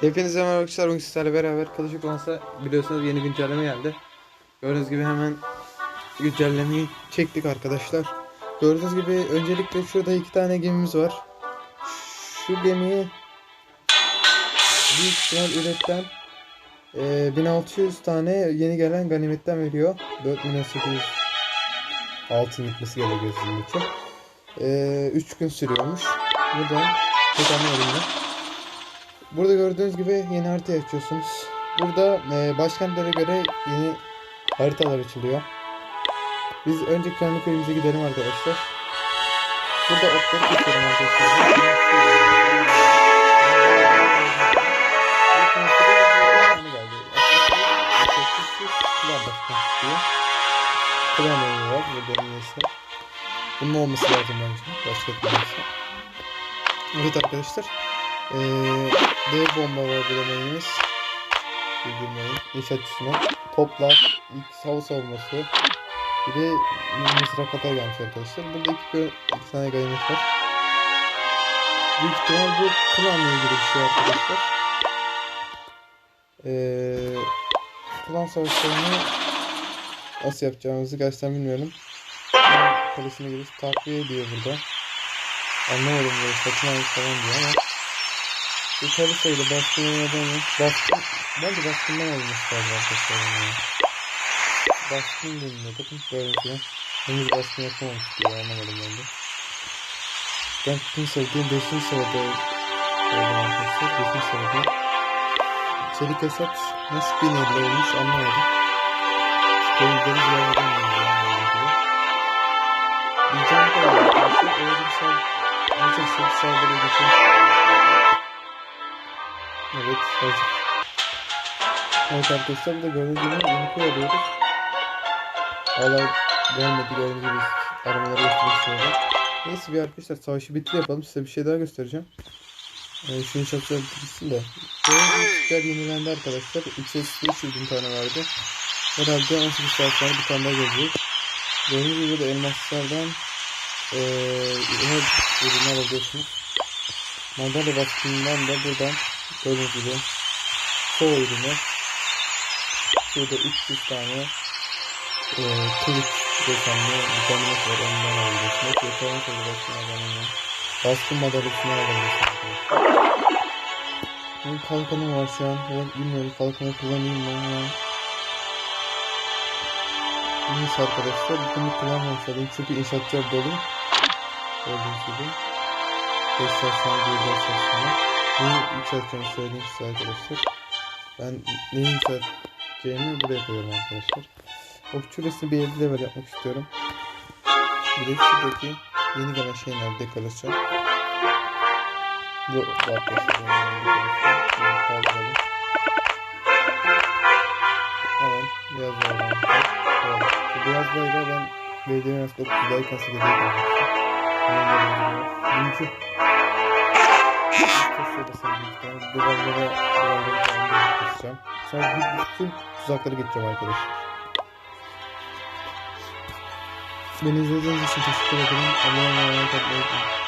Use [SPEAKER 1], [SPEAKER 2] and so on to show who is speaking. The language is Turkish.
[SPEAKER 1] Hepinize merhaba arkadaşlar. Bugün sizlerle beraber Kılıç Klas'a biliyorsunuz yeni güncelleme geldi. Gördüğünüz gibi hemen güncellemeyi çektik arkadaşlar. Gördüğünüz gibi öncelikle şurada iki tane gemimiz var. Şu gemiyi büyük ihtimal üreten e, 1600 tane yeni gelen ganimetten veriyor. 4800 altın gitmesi gerekiyor sizin için. 3 gün sürüyormuş. Buradan tek anlamadım ben. Burada gördüğünüz gibi yeni harita açıyorsunuz. Burada e, başkentlere göre yeni haritalar açılıyor. Biz önce kendi köyümüze gidelim arkadaşlar. Burada otları kesiyorum arkadaşlar. Oyunu var burada neyse. Bunun olması lazım bence. Başka bir neyse. Evet arkadaşlar. Ee, dev bomba var neyimiz. Bildirmeyin. İnşaatçısına. Toplar. ilk hava savunması. Bir de mızrak hata gelmiş arkadaşlar. Burada iki, iki tane gaymet var. Büyük ihtimal bu klanla ilgili bir şey arkadaşlar. Ee, klan savaşlarını nasıl yapacağımızı gerçekten bilmiyorum. Kalesine girip takviye ediyor burada. Anlamadım böyle satın almış falan diyor ama Yukarı sayıda baskın olmadan baskın bence baskından olması lazım arkadaşlar ya. Baskın deniliyor bakın böylece henüz baskın yapamamış diyor anlamadım ben de. Ben bütün sevdiğim 5. sırada oldum arkadaşlar 5. sırada. Çelik Esat nasıl bir neyle olmuş anlamadım. Sporcuları ziyaret edemiyorum. İnternet kadar arkadaşlar öyle bir sal Hazırsak saldırıya geçelim. Evet hazır. Evet arkadaşlar burada gördüğünüz gibi yumruk alıyoruz. Valla gelmedi gördüğünüz gibi aramaları göstermek istiyorum. Neyse bir arkadaşlar savaşı bitir yapalım size bir şey daha göstereceğim. Ee, şu inşaatçılar bitsin de. Gördüğünüz yenilendi arkadaşlar. İçerisinde 300 bin tane vardı. Herhalde 18 saat sonra bir tane daha gelecek. Gördüğünüz gibi burada elmaslardan ee, her ürünü alabiliyorsunuz. Madalya baskınından da buradan Gördüğünüz gibi çoğu ürünü şurada 300 tane e, kılıç desenli ganimet var ondan alabilirsiniz. Yeterin kılıçına alabilirsiniz. Baskın madalyasını alabilirsiniz. Benim kalkanım var şu an. Ben bilmiyorum kalkanı kullanayım mı ya. Neyse arkadaşlar bunu kullanmamışlarım çünkü inşaatçılar dolu. Gördüğünüz gibi. 5 saat sonra 1 saat sonra. Neyi yükselteceğimi söyleyeyim size arkadaşlar. Ben neyi yükselteceğimi buraya koyuyorum arkadaşlar. Okçu bir 50 level yapmak istiyorum. Bir de şuradaki yeni gelen şeyler dekorasyon. Bu, arkadaşlar. Bunu. Hemen boyadan koyalım. Bu beyaz boyayla ben belediye üniversite 9'dayken kasıda değil arkadaşlar. Bunun da benziyor. Mümkün. Büyük ihtimalle. Duvarlara, duvarları falan keseceğim. Sonra bütün tuzakları geçeceğim arkadaşlar. Beni izlediğiniz için teşekkür ederim. Allah'a emanet unutmayın.